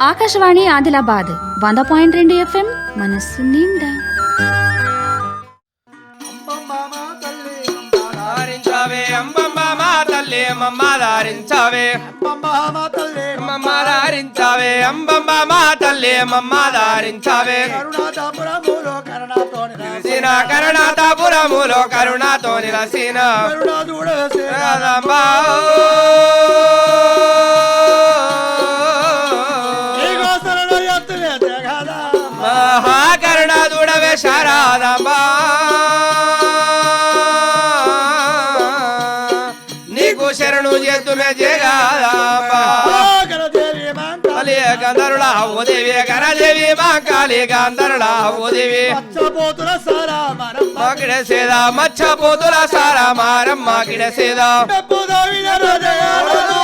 ఆకాశవాణి ఆదిలాబాద్ వంద పాయింట్ రెండు ఎఫ్ఎం మనస్సు నిండా. దారించావే అంబమ్మ మా తల్లి మహాకరుణ దూడవే శారదమ్మా నీకు శరణు చేతుమే జగాదమ్మా కాళీ గంధరుల ఓదేవి గణదేవి మా కాళీ గంధరుల ఓదేవి మాకిడ సేదా మచ్చ పోతుల సారా మారం మాకిడ సేదా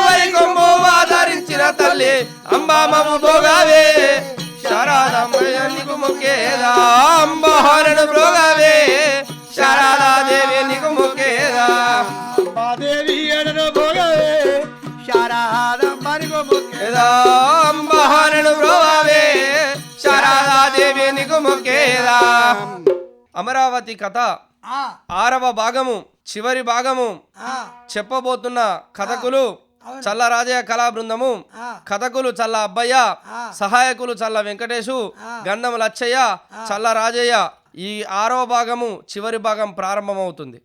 వైకుంభు ఆదరించిన తల్లి అంబామము భోగావే. అంబహరణు భోగావే శారదాదేవి నీకు అంబహరణు భోగావే శారదాదేవి నీకు అమరావతి కథ ఆరవ భాగము చివరి భాగము చెప్పబోతున్న కథకులు చల్ల రాజయ్య కళా బృందము కథకులు చల్ల అబ్బయ్య సహాయకులు చల్ల వెంకటేశు గంధం లచ్చయ్య చల్ల రాజయ్య. ఈ ఆరో భాగము చివరి భాగం ప్రారంభమవుతుంది.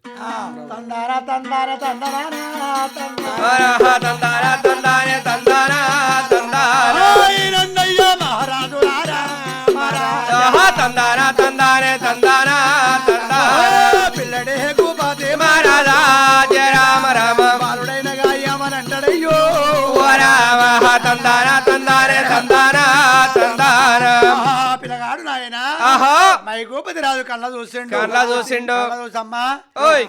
తందారా తందారా తందారా. తందాన తందారే తందాన తందాన. పిల్లగాడు నాయ మై గోపతి రాజు కళ్ళ చూసిండు. కళ్ళ చూసిండు. చూసమ్మా.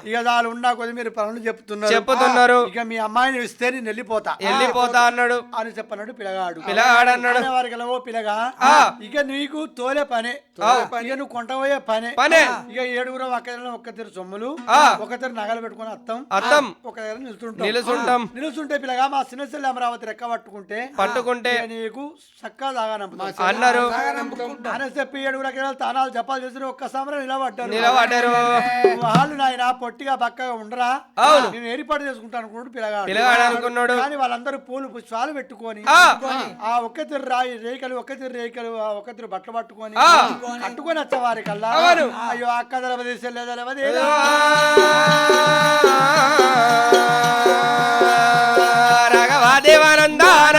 ఇక చాలు ఉన్నా కొద్ది మీరు పనులు చెప్తున్నారు. చెప్పుతున్నారు. ఇక మీ అమ్మాయిని ఇస్తే నేను వెళ్ళిపోతా. వెళ్ళిపోతా అన్నాడు. అని చెప్పన్నాడు పిల్లగాడు పిల్లగాడన్నాడు వారికి ఓ పిల్లగా ఆ. ఇక నీకు తోలే పనే. ఇక నువ్వు కొంటపోయే పనే. పనే. ఇక ఏడుగురు ఒక దగ్గర ఒక తీరు సొమ్ములు. ఆ. ఒక తీరు నగలు పెట్టుకుని అత్తం. అత్తం. ఒక దగ్గర నిలుచుంటాం. నిలుచుంటాం. నిలుచుంటే పిల్లగా మా చిన్న చెల్లి అమరావతి రెక్క పట్టుకుంటే పట్టుకుంటే నీకు చక్కగా దాగా అన్నారు. అని చెప్పి ఏడుగురు ఎకరాలు తానాలు జపాలు చేసి ఒక్క సమరం నిలబడ్డారు. నిలబడ్డారు. వాళ్ళు నాయన పొట్టిగా పక్కగా ఉండరా. నేను ఏర్పాటు చేసుకుంటాను అనుకున్నాడు పిల్లగాడు. అనుకున్నాడు. కానీ వాళ్ళందరూ పూలు పుష్పాలు పెట్టుకొని ఆ. ఆ ఒక్క తిరు రాయి రేకలు ఒక్క తిరు రేకలు ఆ ఒక్క తిరు బట్టలు పట్టుకొని. కట్టుకొని వచ్చేవారి కల్లా. అయ్యో అక్క దళపతి చెల్లెదలపతి రాఘవాదేవానందాన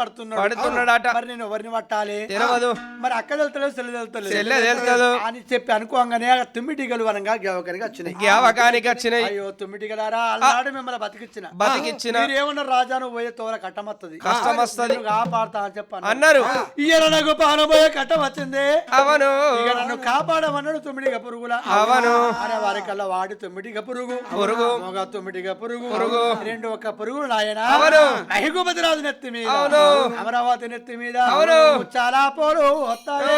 పడుతున్నాడు. పడుతున్నాడట. మరి నేను ఎవరిని పట్టాలి? తెలవదు. మరి అక్క తెలుతలేదు చెల్లి తెలుతలేదు చెల్లె తెలుతదు అని చెప్పి అనుకోగానే తుమ్మిటిగలు వనంగా గవకరిగా వచ్చినాయి. జ్ఞాపకానికి వచ్చినాయి. అయ్యో తుమ్మిటిగలారా? అల్లాడు మిమ్మల్ని బతికిచ్చిన. బతికిచ్చిన. మీరు ఏమన్నారు రాజాను పోయే తోర కట్టమత్తది? కష్టం వస్తది. నేను కాపాడతా అని చెప్పాను అన్నారు. ఈయన నాకు పానబోయే కట్టం వచ్చింది అవను. ఇక నన్ను కాపాడమన్నాడు తొమ్మిడిగ పురుగుల. అవును. అనే వారి కల్లా వాడి తొమ్మిడిగ పురుగు. పురుగు. మగ తొమ్మిడిగ పురుగు. పురుగు. రెండు ఒక్క పురుగులు నాయన. అవును. మహిగుపతి రాజు నెత్తి మీద. అవును. అమరావతి నెత్తి మీద అవును. చాలా పోరు వస్తాయి.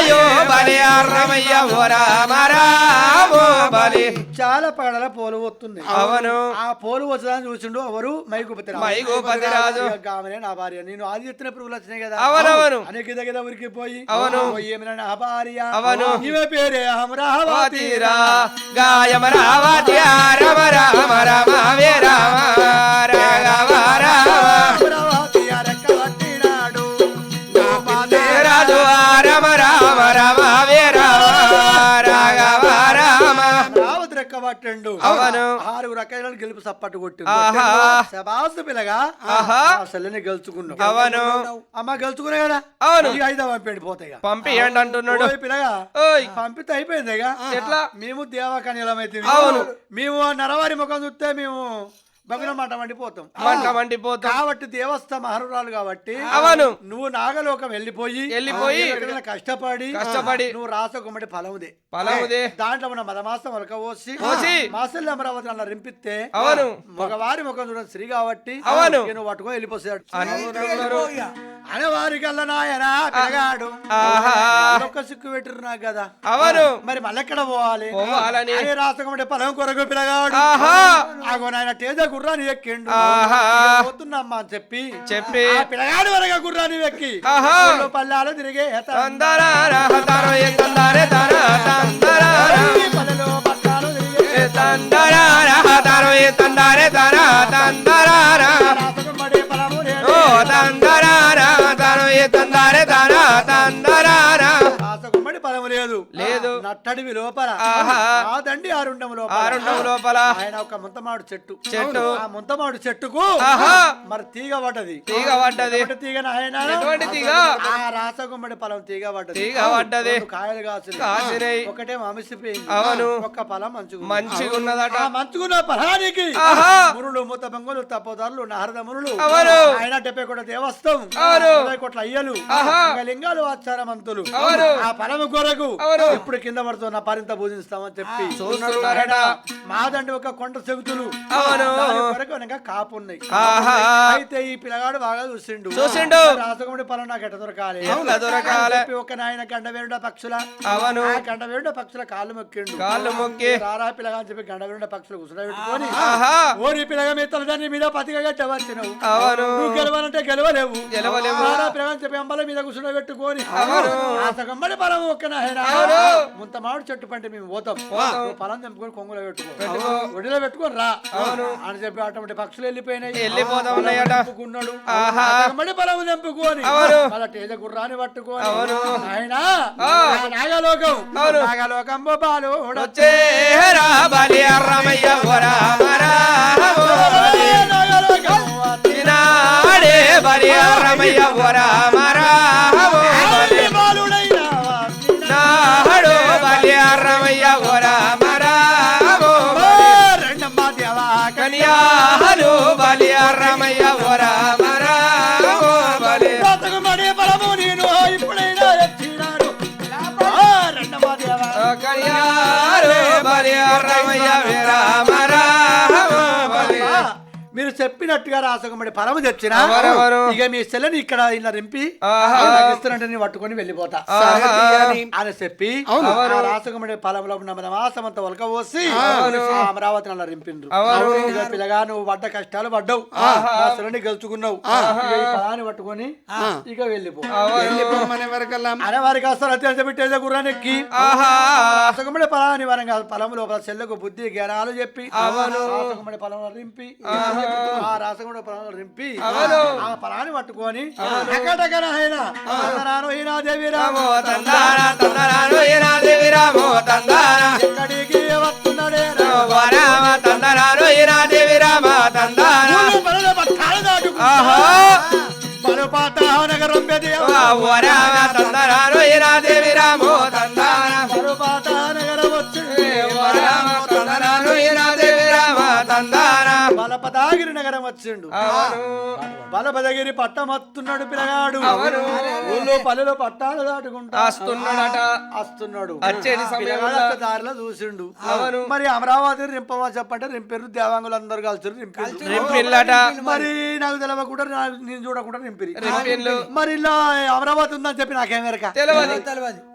ఓ రామ రామో బాలి. చాలా పగడల పోలు వస్తున్నాయి అవును ఆ పోలు వచ్చేదాన్ని చూసిండు ఎవరు మైగుపతి మైగుపతి రాజు. ఆమెనే నా భార్య నేను ఆది ఎత్తిన పురుగులు వచ్చినాయి కదా అవునవును. అనేక దగ్గర ఊరికి పోయి అవును. ఏమైనా నా భార్య అవును. ఈమె పేరే అమరావతి వాతిరా గాయమ రావాత్యా రమ రామ రామ వే రామ రాఘవ రామ రమ రామ రామ పట్టండు అవును. ఆరు రకాలను గెలుపు సప్పట్టు కొట్టి ఆహా. శబాసు పిల్లగా సెల్లని గెలుచుకున్నావు అవును అమ్మ గెలుచుకున్నా కదా అవును. పోతాయి. పంపియండి అంటున్నాడు పిల్లగా ఓయ్ పంపితే అయిపోయింది ఇక ఎట్లా? మేము దేవకన్యలమైతే అవును. మేము ఆ నరవారి ముఖం చూస్తే మేము బగుల మాట వండిపోతాం. మంట మండిపోతాం కాబట్టి దేవస్థ మహరురాలు కాబట్టి అవను. నువ్వు నాగలోకం వెళ్ళిపోయి వెళ్ళిపోయి కష్టపడి కష్టపడి నువ్వు రాస గుమ్మడి ఫలముదే. ఫలముదే. దాంట్లో మన మదమాసం వలక పోసి మాసల్లి అమరావతి అలా రింపిస్తే అవను. మగవారి ముఖం చూడండి స్త్రీ కాబట్టి అవును. నువ్వు పట్టుకొని వెళ్ళిపోతాడు. అనవారి కల్లా నాయన పిల్లగాడు ఒక్క సిక్కు పెట్టిరు నాకు కదా. అవను. మరి మళ్ళీ ఎక్కడ పోవాలి రాసకమంటే పొలం కొరకు పిల్లగాడు ఆహా. ఆగో నాయన తేజ గుర్రాన్ని ఎక్కిండు పోతున్నమ్మా అని చెప్పి చెప్పి. పిల్లగాడు వరగా గుర్రాన్ని ఎక్కి పల్లెలు తిరిగే. ఓ తందరారా తారో ఏ తందారే తారా తందరారా. లేదు లేదు నట్టడివి లోపల ఆహా. ఆ దండి ఆరుండం లోపల ఆరుండం లోపల ఆయన ఒక ముంతమాడు చెట్టు చెట్టు. ఆ ముంతమాడు చెట్టుకు. మరి తీగ పడ్డది తీగ పడ్డది తీగ నాయన తీగ? ఆ రాసగుమ్మడి పొలం తీగ పడ్డది తీగ పడ్డది. కాయలు కాసినాయి. కాసినాయి. ఒకటే మమిసిపోయింది అవును. ఒక్క పొలం మంచుకు మంచిగా ఉన్నదట మంచుకున్న పొలానికి. మురులు ముత బొంగులు తపోదారులు నారద మురులు అవును. ఆయన డెబ్బై కోట్ల దేవస్థం. ఇరవై కోట్ల అయ్యలు లింగాలు ఆచారమంతులు. ఆ పొలము కొరకు అవును. ఇప్పుడు కింద పడుతున్న పరింత పూజిస్తామని చెప్పి. చూస్తున్నారట. మాదండి ఒక కొండ చెగుతులు కొరకు కాపు ఉన్నాయి. అయితే ఈ పిల్లగాడు బాగా చూసిండు. చూసిండు. రాసగుడి పొలం నాకు ఎట్ట దొరకాలి. చెప్పి ఒక నాయన గండవేరుడ పక్షుల. అవను. గండవేరుడ పక్షుల కాళ్ళు మొక్కిండు. కాళ్ళు మొక్కి. రారా పిల్లగా అని చెప్పి గండవేరుడ పక్షులు కూర్చోబెట్టుకొని ఓరి పిల్లగా మీ తలదాన్ని మీద పతిగా గట్టవచ్చినవు అవును. నువ్వు గెలవాలంటే గెలవలేవు. గెలవలేవు. రారా పిల్లగా అని చెప్పి అంబల మీద కూర్చోబెట్టుకొని. రాసగమ్మడి పొలం ఒక్క నాయన ముంత మామిడి చెట్టు పంటే మేము పోతాం. పొలం తెంపుకొని కొంగులో పెట్టుకో. ఒడిలో పెట్టుకొని రా. అని చెప్పి అటువంటి పక్షులు వెళ్ళిపోయినాయి. ఆహా. మడి పొలం తెంపుకొని. మళ్ళా తేజ గుర్రాన్ని పట్టుకొని. ఆయన. నాగలోకం. నాగలోకం బాలు వచ్చే రా బలి రమయ్య వరా మరా ఓ బలి. నాడే బలి రమయ్య వరా మరా మరా చెప్పినట్టుగా రాసకమడి పరము తెచ్చిన? ఇక మీ సెల్లని ఇక్కడ ఇలా రింపి. ఇస్తున్నట్టు నేను పట్టుకొని వెళ్ళిపోతా. అని చెప్పి రాసకమడి పొలంలో ఉన్న మన మాసమంతా ఒలక పోసి అమరావతిని అలా రింపిండ్రు పిల్లగా నువ్వు పడ్డ కష్టాలు పడ్డావు. సెల్లని గెలుచుకున్నావు. పొలాన్ని పట్టుకొని ఇక వెళ్ళిపో. అనే వారికి వస్తారు అత్యంత పెట్టేదే ఆహా. రాసకమడి పొలాన్ని వరంగా పొలం లోపల చెల్లకు బుద్ధి జ్ఞానాలు చెప్పి. రాసకమడి రింపి. ఆ. పొలంలో. ఆ పొలాన్ని పట్టుకొని ఎక్కడికి వస్తున్నాడే రామ తందనాను ఈనాదేవి రామ బలుపాట నగరం పెది ఓ రామ తందనాను ఈనాదేవి బలపదాగిరి నగరం వచ్చిండు. అవును. బలపదగిరి పట్టం వస్తున్నాడు పిల్లగాడు. ఊళ్ళో పల్లెలో పట్టాలు దాటుకుంటా. వస్తున్నాడట వస్తున్నాడు వచ్చేది పిల్లగాడు సమయంలో వచ్చే దారిలో చూసిండు. మరి అమరావతి రింపమా చెప్పంటే రింపారు దేవాంగులు అందరు కలిసి రింపారు మరి నాకు తెలవకుండా నా- నేను చూడకుండా రింపిరి. మరి ఇలా అమరావతి ఉందని చెప్పి నాకేం వెరక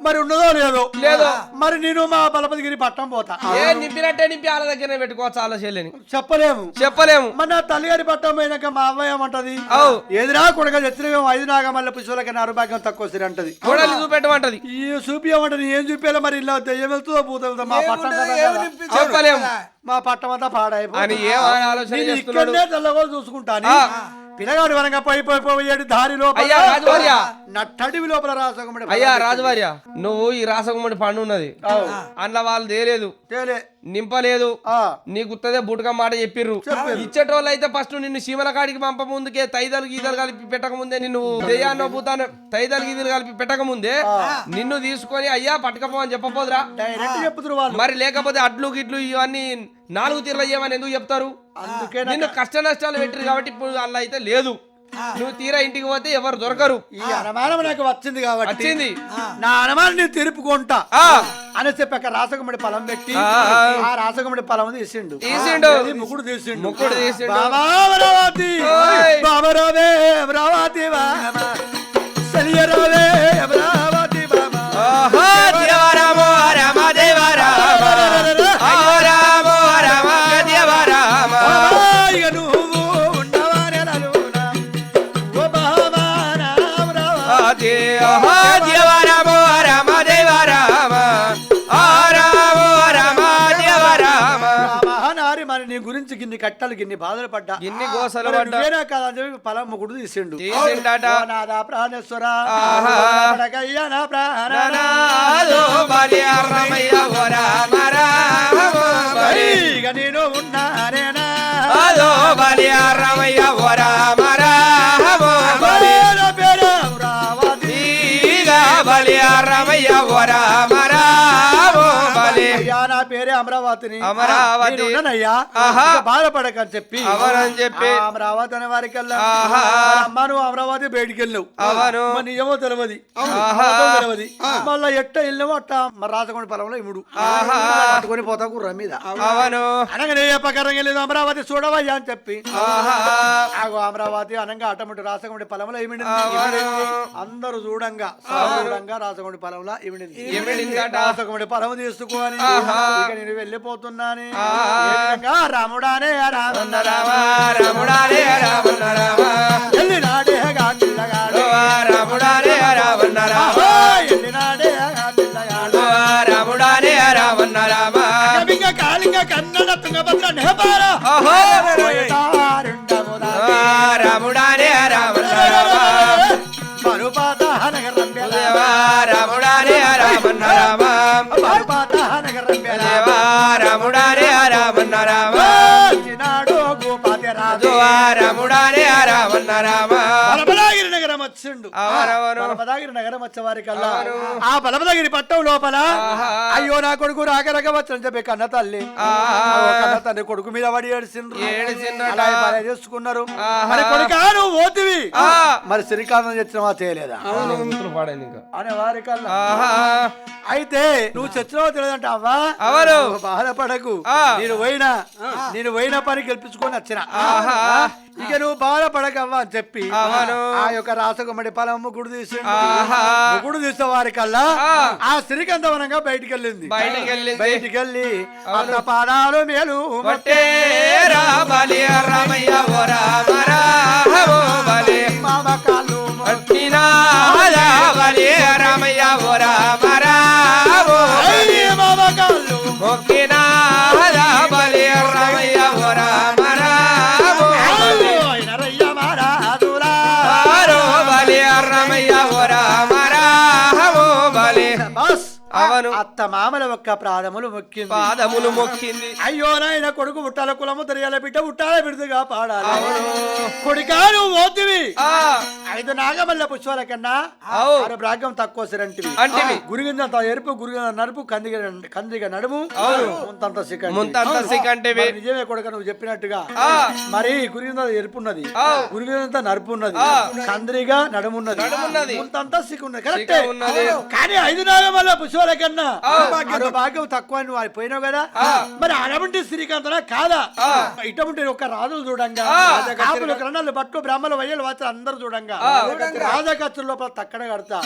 మరి ఉన్నదో లేదో? లేదో. మరి నేను మా బలపతిగిరి పట్టం పోతా. ఏ నింపినట్టే నింపి వాళ్ళ దగ్గరనే పెట్టుకోవచ్చు చెల్లిని చెప్పలేము. చెప్పలేము. మన నా తల్లిగారి పట్టం పోయినాక మా అవ్వయ్య ఏమంటది? అవు ఏదిరా కొడుక తెచ్చినవేమో ఐదు నాగమల్ల పుష్పలకి అరుభాగ్యం తక్కువ సిరి అంటది. కోడలు చూపెట్టమంటది. ఈ చూపియమంటది ఏం చూపించాలో మరి? ఇలా దెయ్యం వెళ్తుందో భూత వెళ్తుందో మా పట్టం. చెప్పలేము మా పట్టం అంతా అని పాడైపోయి ఏం ఆలోచన నేను చేస్తున్నాడు? ఇక్కడనే తెల్లగోలు చూసుకుంటాను. పిల్లగాడు వరంగా పోయి పోయి పోయి ఏడు దారి లోపల అయ్యా రాజువార్య. నట్టడివి లోపల రాసకముడి అయ్యా రాజువార్య నువ్వు ఈ రాసగుమ్మడి పండు ఉన్నది. అందులో వాళ్ళు తేలేదు. తేలే. నింపలేదు. ఆ, నీకు ఉత్తదే బుటక మాట చెప్పిర్రు. ఇచ్చేటోళ్ళు అయితే ఫస్ట్ నిన్ను సీమల కాడికి పంప ముందుకే తైదలు గీతలు కలిపి పెట్టక ముందే నిన్ను దెయ్యాన్నో భూతాన్ని తైదలు గీతలు కలిపి పెట్టక ముందే నిన్ను తీసుకొని అయ్యా పట్టకపో అని చెప్పపోదురా. మరి లేకపోతే అడ్లు గిడ్లు ఇవన్నీ నాలుగు తీర్లు అయ్యామని ఎందుకు చెప్తారు? నిన్ను కష్ట నష్టాలు పెట్టిరు కాబట్టి ఇప్పుడు అలా అయితే లేదు. నువ్వు తీరా ఇంటికి పోతే ఎవరు దొరకరు. ఈ అనుమానం నాకు వచ్చింది కాబట్టి. వచ్చింది. నా అనుమానం నేను తిరుపుకుంటా. ఆ. అని చెప్పి అక్కడ రాసకముడి పొలం పెట్టి ఆ, ఆ రాసకముడి పొలం తీసిండు. తీసిండు. ముగ్గుడు తీసిండు. ముగ్గుడు తీసిండు. బాబా అమరావతి ఓయ్. బాబా రావే. అమరావతి బాబా సెలియరావే అమరావతి కట్టలు గిన్ని బాధలు పడ్డా. ఇన్ని గోసలు పడ్డా. నువ్వేనా కాదా అని చెప్పి పొలం ముగ్గుడు తీసిండు. తీసిండట. ఓ నాదా ప్రాణేశ్వర. పడకయ్యా నా ప్రాణ నేను ఉన్నానేనా అమరావతిని అమరావతి. ఇక బాధపడకని చెప్పి అవనని చెప్పి. అమరావతి అనే వారికి వెళ్ళా ఆహా. అమ్మ నువ్వు అమరావతి బయటికి వెళ్ళావు అవను. నిజమో తెలియదు. అబద్ధం తెలియదు మళ్ళా ఎట్ట వెళ్ళావు అట్ట మరి రాసకొని పొలంలో ఇముడు. పట్టుకొని పోతా గుర్ర మీద అవను అనగానే ఏ ప్రకారం వెళ్ళేది అమరావతి చూడవయ్యా అని చెప్పి. ఆగో అమరావతి అనంగా అటమిటి రాసకొండి పొలంలో. ఇమిడింది. అందరూ చూడంగా చూడంగా రాసకొండి పొలంలో ఇమిడింది. రాసకొండి పొలం తీసుకొని. ఇక నేను వెళ్ళిపోతున్నాను. రాముడానే రామన్న రామ రముడారే రామన్న రామ. ఎల్లినాడే గాంధిల్లగాడు ఓ రాముడారే రామన్న రామ. ఎల్లినాడే గాంధిల్లగాడు ఓ రాముడారే రామన్న రామ. కవింగ కాళింగ కన్నడ తుంగభద్ర నేపాల. రాముడారే రామన్న రామ. మరుపాత దేవా రాముడారే రామన్న రామ. మరుపాత రాముడారే రాముడారే రామన్న రామ చినాడు గోపాతి రాజు ఓ రాముడారే రామన్న రామ వచ్చిండు. బలపదాగిరి నగరం వచ్చేవారి కల్లా ఆ బలపదాగిరి పట్టం లోపల? అయ్యో నా కొడుకు రాకరక వచ్చని చెప్పి కన్న తల్లి. కన్న తల్లి కొడుకు మీద పడి ఏడిసిండ్రు చేసుకున్నారు. మరి కొడుకా? నువ్వు ఓతివి ఆ. మరి శ్రీకాంతం చచ్చినవా చేయలేదా? అనే వారి కల్లా అయితే నువ్వు చచ్చినవో తెలియదంట అవ్వా? అవరు. బాధపడకు. నేను పోయినా నేను పోయిన పని గెలిపించుకొని వచ్చిన. ఆహా. ఇక నువ్వు బాధపడకవ్వా అని చెప్పి. ఆ యొక్క రాసగుమ్మడి పొలం ముగ్గుడు తీసి. ముగ్గుడు తీసే వారి కల్లా ఆ. శ్రీకంతవనంగా బయటికి వెళ్ళింది బయటికి వెళ్ళి అంత పాదాలు మేలు రామయ్య ఓ రామ రామో బలి మామ కాళ్ళు అట్టినాద బలి రామయ్య అవను అత్త మామల ఒక్క ప్రాధములు మొక్కింది పాదములు మొక్కింది అయ్యో నాయన కొడుకు పుట్టాల కులము తెలియాల బిడ్డ పుట్టాల బిడ్డగా పాడాలి కొడుకా నువ్వు పోతివి ఐదు నాగమల్ల పుష్పాల కన్నా. ఆరు భాగ్యం తక్కువ సిరంటివి అంటివి. గురిగిందంత ఎరుపు గురిగిన నడుపు కందిగ కందిగ నడుము ముంతంత సికంటి. ముంతంత సికంటివి. నిజమే కొడుక నువ్వు చెప్పినట్టుగా. మరి గురిగిన ఎరుపు ఉన్నది అవు. గురిగినంత నడుపు ఉన్నది ఆ. కందిరిగా నడుమున్నది. ముంతంత కరెక్టే సిక ఉన్నది. కానీ ఐదు నాగమల్ల పుష్పాల కన్నా భాగ్యం తక్కువ నువ్వు అది పోయినావు కదా? మరి అడమంటే శ్రీకాంతనా? కాదా? ఇటువంటి ఒక రాజులు చూడంగా. కాపులు బట్టు బ్రాహ్మణులు వయ్యలు వచ్చి అందరు చూడంగా. రాజకత్తుల లోపల తక్కడ కడతా.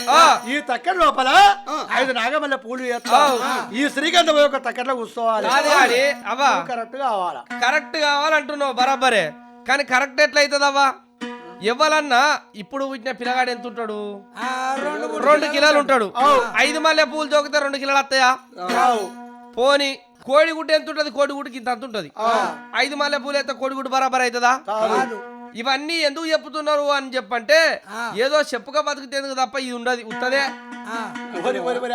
ఈ తక్కడ లోపల ఐదు నాగమల్ల పూలు వేస్తా. ఈ శ్రీకాంత పోయి ఒక తక్కడలో కూర్చోవాలి. కరెక్ట్ కావాలా? కరెక్ట్ కావాలంటున్నావు బరాబరే. కానీ కరెక్ట్ ఎట్లయితుందవ్వా? ఇవ్వాలన్నా ఇప్పుడు పుట్టిన పిల్లగాడు ఎంత ఉంటాడు? రెండు కిలోలు ఉంటాడు. ఐదు మల్లె పూలు చోకితే రెండు కిలోలు వస్తాయా. పోని కోడిగుడ్డు ఎంత ఉంటది? కోడిగుడ్డుకి ఇంత అంత ఉంటది. ఐదు మల్లె పూలు అయితే కోడిగుడ్డు బరాబర్ అవుతుందా? కాదు. ఇవన్నీ ఎందుకు చెప్తున్నారు అని చెప్పంటే ఏదో చెప్పుగా బతుకుతేందుకు తప్ప ఇది ఉండదు ఉత్తదే.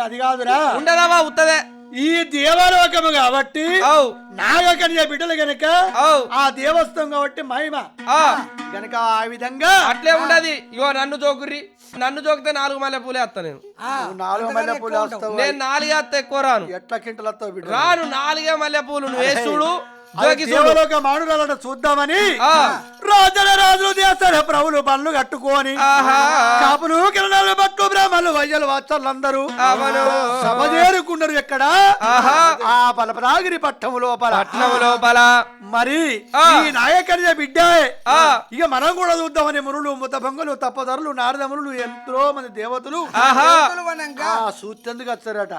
అది కాదురా. ఉండదావా ఉత్తదే? ఈ దేవలోకము కాబట్టి నాగకన్య బిడ్డలు గనక ఆ దేవస్థం కాబట్టి మహిమ. ఆ, గనక ఆ విధంగా అట్లే ఉండదు. ఇగో నన్ను జోకుర్రి నన్ను జోకితే నాలుగు మల్లె పూలే వస్తా నేను. నాలుగు మల్లె పూలు నేను నాలుగే వస్తా ఎక్కువ రాను. ఎట్లా కింటలు రాను నాలుగే మల్లె పూలు. నువ్వు చూడు. దేవలోక చూద్దామని. రాజుల రాజులు చేస్తాడు ప్రభులు బండ్లు కట్టుకొని. కాపులు కిరణాలు బట్టు బ్రాహ్మణులు వయ్యలు వాచర్లందరూ అవును. సభ చేరుకున్నారు ఎక్కడ? ఆహా. ఆ బలపరాగిరి పట్టము లోపల. పట్నం లోపల. మరి. ఈ నాయకర్య బిడ్డ ఆ. ఇక మనం కూడా చూద్దామని మునులు ముతభంగులు తప్పదరులు నారదములు ఎంతో మంది దేవతలు. ఆహా. ఆ సూత్యందుకు వచ్చారట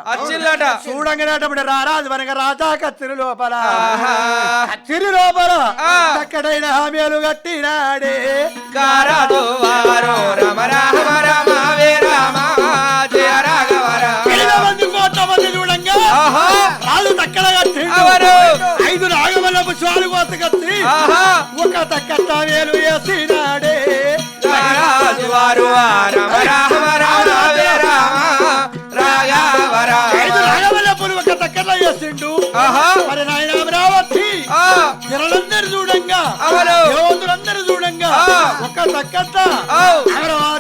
చూడంగానేటప్పుడు రారాజు మనక రాజా కచ్చిరి లోపల. కచ్చిరి లోపల. చక్కడైన హామీలు కట్టినాడే. కారాదు వారో రమ రామ రామ వే రామ జయ రాఘవ రామ. ఐదు మంది కోట్ల మంది చూడంగా. ఆహా. రాజు తక్కడ కట్టి అవరు ఐదు నాగమల్ల పుష్పాలు కోత కత్తి ఆహా. ఒక తక్కట్ట వేలు వేసినాడే. కారాదు వారు రమ రామ ఐదు ఒక తక్కట్ల వేసిండు. ఆహా. మరి నాయన అమరావతి చూడంగా. దేవతలందరూ చూడంగా. ఒక. అమరావతి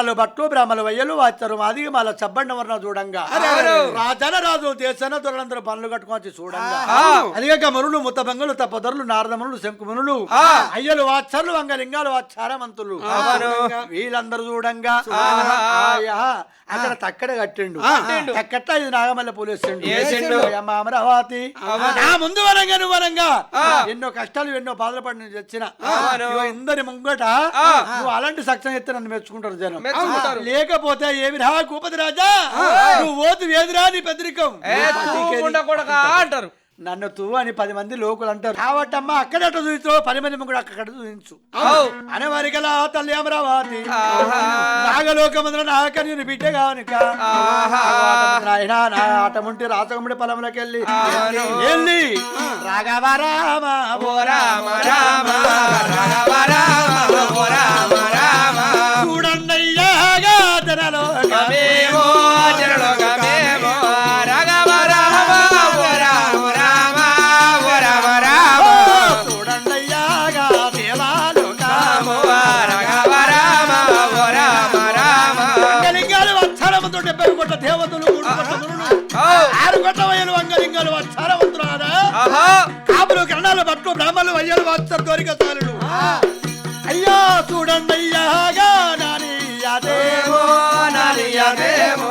కిరణాలు బట్లు బ్రాహ్మలు వయ్యలు వాచారు మాది మళ్ళా చబ్బండి వర్ణ చూడంగా. రాజన రాజు దేశన దొరలందరూ పనులు కట్టుకొని చూడంగా. అదిగాక మనులు ముత్తబంగులు తప్పదరులు నారదములు శంకుమునులు. అయ్యలు వాచర్లు వంగలింగాలు వాచారమంతులు అవును. వీళ్ళందరూ చూడంగా అక్కడ తక్కడ కట్టిండు. తక్కట్ట ఇది నాగమల్ల పూలేసిండు అమరావతి నా ముందు వరంగా నువ్వు వరంగా. ఎన్నో కష్టాలు ఎన్నో బాధలు పడి అవును. ఇగో ఇందరి ముంగట. నువ్వు అలాంటి సక్సం ఎత్తే నన్ను మెచ్చుకుంటారు జనం. లేకపోతే ఏమి రా కూపతి రాజా? నువ్వు ఓతు వేదిరా నీ పెద్దరికం? అంటారు. నన్ను తూ అని పది మంది లోకులు అంటారు. కాబట్టి అమ్మ అక్కడ అట్లా చూపించు పది మంది కూడా అక్కడ చూపించు ఔ. అనవారికలా తల్లి అమరావతి. నాగలోకమందుల నాగకన్యుని బిడ్డ కావనిక ఆహా. నాయన నా ఆటముంటి రాతకముడి పొలంలోకి వెళ్ళి. రాఘవ రామ. ఓ రామ రామ రాఘవ రామ ఓ రామ రామ. ఔ. ఆరు కోట్ల వయలు అంగలింగాలు వచ్చారవంతురారా ఆహా! కాపులు కరణాలు భట్లు బ్రాహ్మణులు వయ్యలు వాస్తారు దొరిక చాలుడు. అయ్యా చూడండి అయ్యాగా నాని అదే దేవో నలియదేమో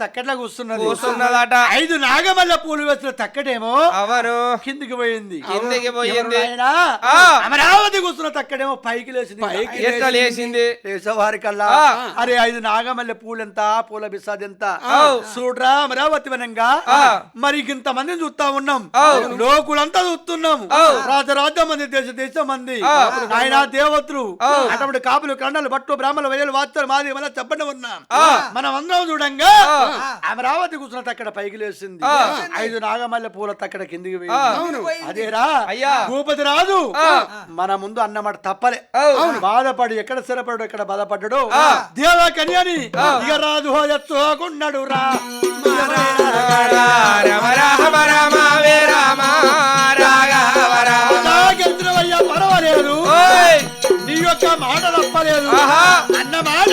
తక్కట్లా కూసున్నదట ఐదు నాగమల్ల పూలు వేసిన తక్కడేమో అవరు కిందికి పోయింది. కిందికి పోయింది. అమరావతి కూర్చున్న తక్కడేమో పైకి లేచింది. పైకి లేచింది? లేచేవారి కల్లా. అరే ఐదు నాగమల్లె పూలెంత? పూల బిసాది ఎంత. చూడ్రా అమరావతి వనంగా. మరి ఇంత మందిని చూస్తా ఉన్నాం. లోకులంతా చూస్తున్నాం. ఔ. రాజరాజ్య మంది దేశ దేశం మంది. ఆయన దేవతలు. అటువంటి కాపులు కండలు బట్లు బ్రాహ్మణులు వయ్యలు వార్తలు మాది మన చెప్పండి ఉన్నాం. మనం అందరం చూడంగా. ఆ. అమరావతి కూర్చున్న తక్కడ పైకి లేచింది. ఐదు నాగమల్లె పూల తక్కడ కిందికి. పోయింది. అదేరా? అయ్యా. భూపతి రాజు ఆ. మన ముందు అన్నమాట తప్పలే. అవును. బాధపడి ఎక్కడ స్థిరపడు ఎక్కడ బాధపడ్డాడు దేవా కన్యాని ఇక రాజు హోయచ్చుకున్నాడు రా. రామ రామ రామ వే రామ రాఘవ రామ గెలిచినవయ్యా పర్వాలేదు నీ యొక్క మాట తప్పలేదు. అన్న మాట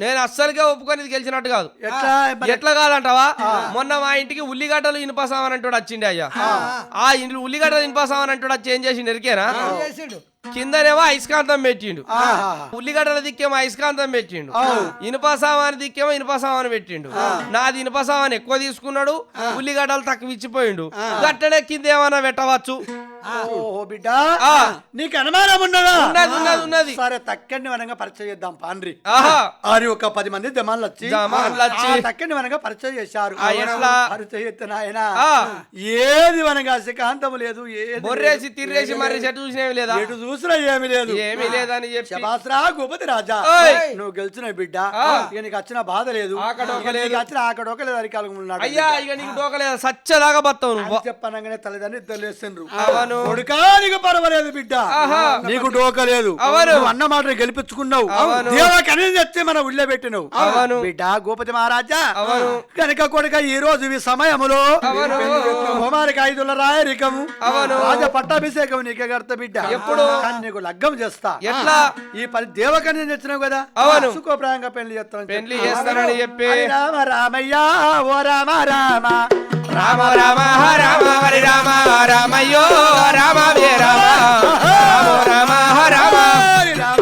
నేను అస్సలుగా ఒప్పుకొని ఇది గెలిచినట్టు కాదు. ఎట్లా? కాదంటావా? మొన్న మా ఇంటికి ఉల్లిగడ్డలు ఇనుపసామని అంటాడు వచ్చిండే అయ్యా. ఆ. ఇంట్లో ఉల్లిగడ్డలు ఇనుపసామని అంటాడు వచ్చి ఏం చేసిండు ఎరికేనా? కిందనేమో అయస్కాంతం పెట్టిండు. ఉల్లిగడ్డల దిక్కేమో అయస్కాంతం పెట్టిండు. ఇనుప సామాన్ దిక్కేమో ఇనుప సామాన్ పెట్టిండు నాది ఇనుప సామాన్ ఎక్కువ తీసుకున్నాడు ఉల్లిగడ్డలు తక్కువ ఇచ్చిపోయిండు. గట్టడే కింద ఏమైనా పెట్టవచ్చు. నీకు అనుమానం ఉన్నదా? ఉన్నది ఉన్నది సరే తక్కడిని వనంగా పరిచయం చేద్దాం పాండ్రి. ఆరి ఒక పది మంది జమాన్లు వచ్చి జమాన్లు వచ్చి. ఆ తక్కడిని వనంగా పరిచయం చేశారు? పరిచయం చేస్తే నాయన ఆ. ఏది వనగా శకాంతం లేదు బొర్రేసి తిర్రేసి మరి చెట్టు చూసినవి లేదా? ఎటు చూసినా ఏమి లేదు. ఏమీ లేదని చెప్పి. శబాస్రా గోపతి రాజా. నువ్వు గెలిచిన బిడ్డ. ఇక నీకు వచ్చిన బాధ లేదు. వచ్చిన ఆకడోక లేదు అరికాలం ఉన్నాడు అయ్యా ఇక నీకు డోకలేదా సచ్చదాగా బతావు నువ్వు. చెప్పనగానే తల్లిదండ్రులు ఇద్దరు లేస్తుండ్రు. అవును. కొడుకా నీకు పర్వాలేదు బిడ్డ. నీకు డోక లేదు. అవును. అన్న మాట గెలిపించుకున్నావు. దేవ కనీసం తెచ్చి మన ఉళ్ళే పెట్టినవు అవును. బిడ్డ గోపతి మహారాజా అవును. కనుక కొడుక ఈ రోజు ఈ సమయములో అవును. హోమానికి ఐదుల రాయరికము అవును. రాజ పట్టాభిషేకం నీకే కర్త బిడ్డ ఎప్పుడు? నీకు లగ్గం చేస్తా ఎట్లా ఈ పది దేవకన్య తెచ్చినావు కదా అవును. సుఖప్రాయంగా పెళ్ళి చేస్తాను పెళ్ళి చేస్తానని చెప్పి రామ రామయ్య ఓ రామ రామ రామ రామ రామ హరి రామ రామయ్యో రామ రామ రామ రామ రామ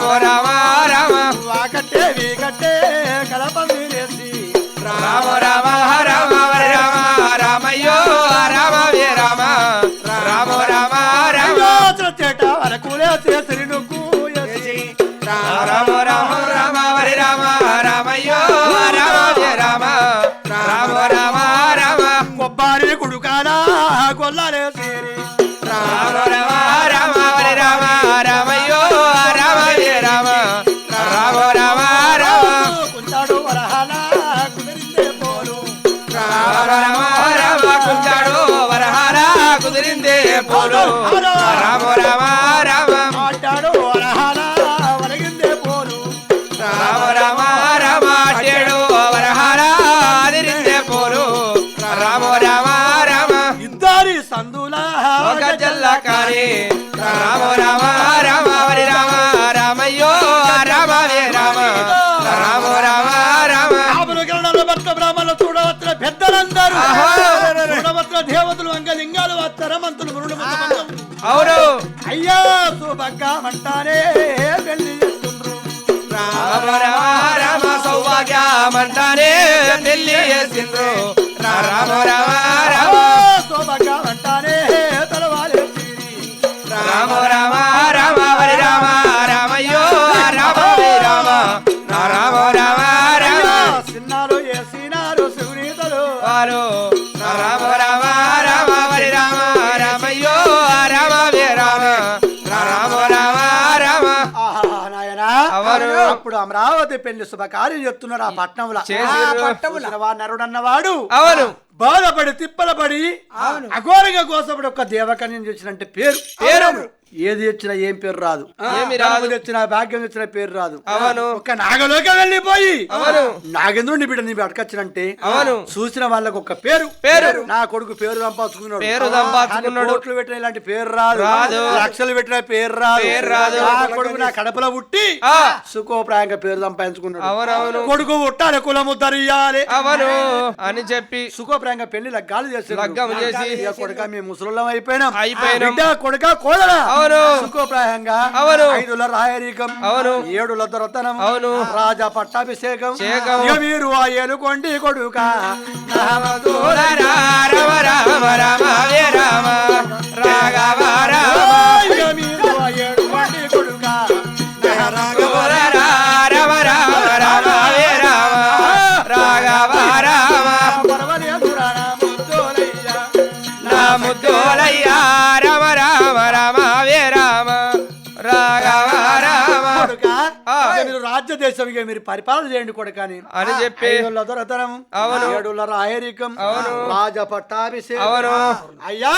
రామ రామ రామ. కట్టె వేసి రామ రామ రామ హరి రామ రామయ్యో రామ వే రామ. రామ రామ రామ. చేట వరకులే చేసి నువ్వు వేసి రామ రామ రామ హరి రామ రామయ్యో రామ వే రామ. రామ రామ రామ. కొబ్బరి కుడుకానా కొల్లాలే పోలు రామ రామ రామ ఆటాడు వరహాల వరగిందే పోలు. రామ రామ రామ అటేడు వరహార అదిరిందే పోలు. రామ రామ రామ. ఇద్దరి సందుల ఒక జల్ల కాని. రామ రామ రామ హరి రామ రామయ్యో రామ వే రామ. రామ రామ రామ. ఆపలు కిరణాలు భర్త బ్రాహ్మణులు చూడవచ్చిన పెద్దలందరూ. ఆహా. చూడవచ్చిన దేవతలు అంగ లింగాలు వత్తర మంతులు మురుడు మంత్రం అవును. అయ్యా సుభగ్గమంటానే పెళ్ళి చేస్తుండ్రు రామ రామ రామ సౌభాగ్యమంటానే పెళ్ళి చేసిండ్రు రామ రామ రామ. సుభగ్గమంటానే తలవాలే రామ రామ రామ హరి రామ. అప్పుడు అమరావతి పెళ్ళి శుభకార్యం చెప్తున్నారు ఆ పట్నంలో. చూసినవా నరుడన్నవాడు. అవును. బాధపడి తిప్పలపడి అఘోరంగా కోసపడి ఒక దేవకన్యం తెచ్చినంటే పేరు. పేరు. ఏది తెచ్చినా ఏం పేరు రాదు. తెచ్చినా భాగ్యం తెచ్చినా పేరు రాదు అవును. ఒక నాగలోకి వెళ్ళిపోయి అవును. నాగేంద్రుడిని బిడ్డ నీ అడకొచ్చినంటే అవును. చూసిన వాళ్ళకి ఒక పేరు పేరు. నా కొడుకు పేరు సంపాదించుకున్నాడు పేరు సంపాదించుకున్నాడు. కోట్లు పెట్టిన ఇలాంటి పేరు రాదు. లక్షలు పెట్టిన పేరు రాదు పేరు రాదు. నా కొడుకు నా కడపలో పుట్టి. సుఖోప్రాయంగా పేరు సంపాదించుకున్నాడు అవునవును కొడుకు పుట్టాలి కులము దరియాలి అవును అని చెప్పి సుఖోప్రాయంగా పెళ్ళి లగ్గాలు చేసి లగ్గం చేసి కొడుక మేము ముసలిళ్ళం అయిపోయినాం అయిపోయినాం. కొడుక కోదరా అవును. సుఖోప్రాయంగా అవును. ఐదుల రాయరికం అవును. ఏడుల దొరతనం అవును. రాజా పట్టాభిషేకం మీరు ఆ ఏలుకొండి కొడుక రామ రామ రామ రామ రాఘవ రామ రాజ్య దేశం ఇక మీరు పరిపాలన చేయండి కూడా కానీ అని చెప్పి దొరతనం. ఏడుల రాయరికం. రాజ పట్టాభిషేకం. అయ్యా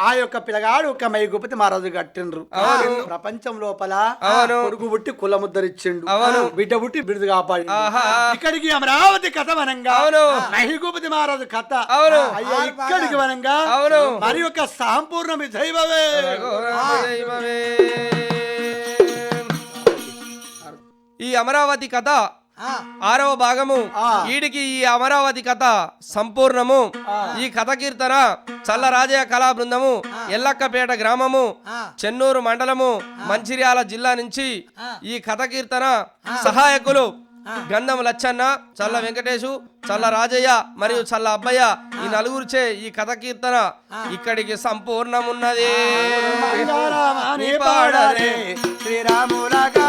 ఆ. యొక్క పిల్లగాడు ఒక మైగుపతి మహారాజు కట్టిండ్రు. ప్రపంచం లోపల. కొడుకు పుట్టి కులముద్దరిచ్చిండు. బిడ్డ పుట్టి బిడుదు కాపాడి. ఇక్కడికి అమరావతి కథ వనంగా. మహిగూపతి మహారాజు కథ. అయ్యా ఇక్కడికి వనంగా అవును. మరి యొక్క సంపూర్ణ విజయవే ఈ అమరావతి కథ ఆరవ భాగము. ఈడికి ఈ అమరావతి కథ సంపూర్ణము. ఈ కథ కీర్తన చల్లరాజయ్య కళా బృందము ఎల్లక్కపేట గ్రామము చెన్నూరు మండలము మంచిర్యాల జిల్లా నుంచి ఈ కథ కీర్తన సహాయకులు గంధం లచ్చన్న చల్ల వెంకటేశు చల్ల రాజయ్య మరియు చల్ల అబ్బయ్య ఈ నలుగురిచే ఈ కథ కీర్తన ఇక్కడికి సంపూర్ణమున్నది. శ్రీరాములగా.